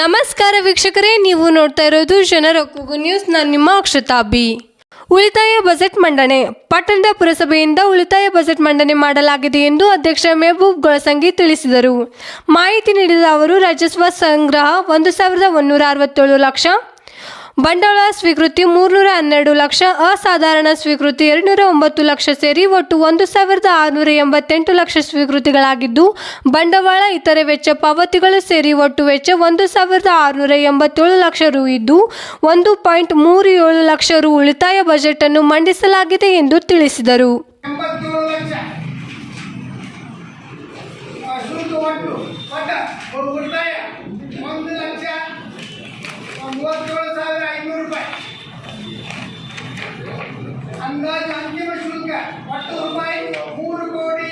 ನಮಸ್ಕಾರ ವೀಕ್ಷಕರೇ, ನೀವು ನೋಡ್ತಾ ಇರೋದು ಜನರ ಕೂಗು ನ್ಯೂಸ್. ನಾನು ನಿಮ್ಮ ಅಕ್ಷತಾ ಬಿ ಉಳಿತಾಯ ಬಜೆಟ್ ಮಂಡನೆ. ಪಟ್ಟಣದ ಪುರಸಭೆಯಿಂದ ಉಳಿತಾಯ ಬಜೆಟ್ ಮಂಡನೆ ಮಾಡಲಾಗಿದೆ ಎಂದು ಅಧ್ಯಕ್ಷ ಮೆಹಬೂಬ್ ಗೊಳಸಂಗಿ ತಿಳಿಸಿದರು. ಮಾಹಿತಿ ನೀಡಿದ ಅವರು ರಾಜಸ್ವ ಸಂಗ್ರಹ ಒಂದು ಸಾವಿರದ ಒಂದೂರ ಅರವತ್ತೇಳು ಲಕ್ಷ ಬಂಡವಾಳ ಸ್ವೀಕೃತಿ ಮೂರ್ನೂರ ಹನ್ನೆರಡು ಲಕ್ಷ, ಅಸಾಧಾರಣ ಸ್ವೀಕೃತಿ ಎರಡುನೂರ ಒಂಬತ್ತು ಲಕ್ಷ ಸೇರಿ ಒಟ್ಟು ಒಂದು ಸಾವಿರದ ಆರುನೂರ ಎಂಬತ್ತೆಂಟು ಲಕ್ಷ ಸ್ವೀಕೃತಿಗಳಾಗಿದ್ದು, ಬಂಡವಾಳ ಇತರೆ ವೆಚ್ಚ ಪಾವತಿಗಳು ಸೇರಿ ಒಟ್ಟು ವೆಚ್ಚ ಒಂದು ಸಾವಿರದ ಆರುನೂರ ಎಂಬತ್ತೇಳು ಲಕ್ಷ ರು ಇದ್ದು, ಒಂದು ಪಾಯಿಂಟ್ ಮೂರು ಏಳು ಲಕ್ಷ ರು ಉಳಿತಾಯ ಬಜೆಟ್ ಅನ್ನು ಮಂಡಿಸಲಾಗಿದೆ ಎಂದು ತಿಳಿಸಿದರು. ಒಂದು ಲಕ್ಷ ಆ, ಮೂವತ್ತೇಳು ಸಾವಿರ ಐನೂರು ರೂಪಾಯಿ ಅಂದಾಜು ಅಂತಿಮ ಶುಲ್ಕ ಒಟ್ಟು ರೂಪಾಯಿ ಮೂರು ಕೋಟಿ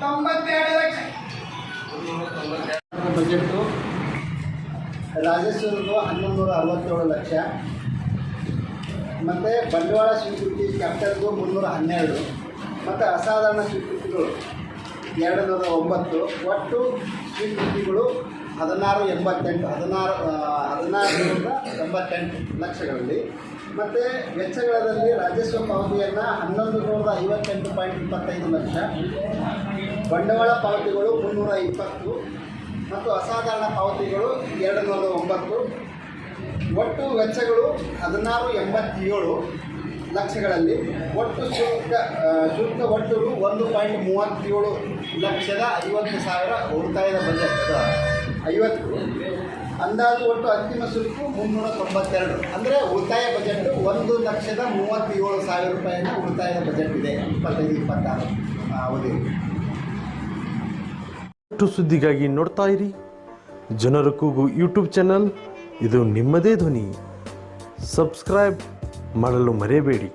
ತೊಂಬತ್ತೆರಡು ಲಕ್ಷ. ಬಜೆಟ್ಟು ರಾಜಸ್ವದ್ದು ಹನ್ನೊಂದು ನೂರ ಅರವತ್ತೇಳು ಲಕ್ಷ. ಮತ್ತು ಬಂಡವಾಳ ಸ್ವೀಕೃತಿ ಕ್ಯಾಪಿಟಲ್ದು ಮುನ್ನೂರ ಹನ್ನೆರಡು. ಮತ್ತು ಅಸಾಧಾರಣ ಸ್ವೀಕೃತಿಗಳು ಎರಡು ನೂರ ಒಂಬತ್ತು. ಒಟ್ಟು ಸ್ವೀಕೃತಿಗಳು ಹದಿನಾರು ಎಂಬತ್ತೆಂಟು, ಹದಿನಾರು ಹದಿನಾರರಿಂದ ಹದಿನಾರು ನೂರ ಎಂಬತ್ತೆಂಟು ಲಕ್ಷಗಳಲ್ಲಿ. ಮತ್ತು ವೆಚ್ಚಗಳಲ್ಲಿ ರಾಜಸ್ವ ಪಾವತಿಯನ್ನು ಹನ್ನೊಂದು ನೂರ ಐವತ್ತೆಂಟು ಪಾಯಿಂಟ್ ಇಪ್ಪತ್ತೈದು ಲಕ್ಷ. ಬಂಡವಾಳ ಪಾವತಿಗಳು ಮುನ್ನೂರ ಇಪ್ಪತ್ತು. ಮತ್ತು ಅಸಾಧಾರಣ ಪಾವತಿಗಳು ಎರಡು ನೂರ ಒಂಬತ್ತು. ಒಟ್ಟು ವೆಚ್ಚಗಳು ಹದಿನಾರು ಎಂಬತ್ತೇಳು ಲಕ್ಷಗಳಲ್ಲಿ. ಒಟ್ಟು ಶುಲ್ಕ ಶುಲ್ಕ ಒಟ್ಟು ಒಂದು ಪಾಯಿಂಟ್ ಮೂವತ್ತೇಳು ಲಕ್ಷದ ಐವತ್ತು ಸಾವಿರ ಉಳಿತಾಯದ ಬಜೆಟ್ ಐವತ್ತು. ಅಂದಾಜು ಒಟ್ಟು ಅಂತಿಮ ಶುಲ್ಕ ಮುನ್ನೂರ ತೊಂಬತ್ತೆರಡು. ಅಂದರೆ ಉಳಿತಾಯ ಬಜೆಟ್ ಒಂದು ಲಕ್ಷದ ಮೂವತ್ತೇಳು ಸಾವಿರ ರೂಪಾಯಿನ ಉಳಿತಾಯದ ಬಜೆಟ್ ಇದೆ. ಇಪ್ಪತ್ತೈದು, ಇಪ್ಪತ್ತಾರು ಅವಧಿ. ಒಟ್ಟು ಸುದ್ದಿಗಾಗಿ ನೋಡ್ತಾ ಇರಿ. ಜನರ ಕೂಗು ಯೂಟ್ಯೂಬ್ ಚಾನಲ್. ಇದು ನಿಮ್ಮದೇ ಧ್ವನಿ. ಸಬ್ಸ್ಕ್ರೈಬ್ ಮಾಡಲು ಮರೆಯಬೇಡಿ.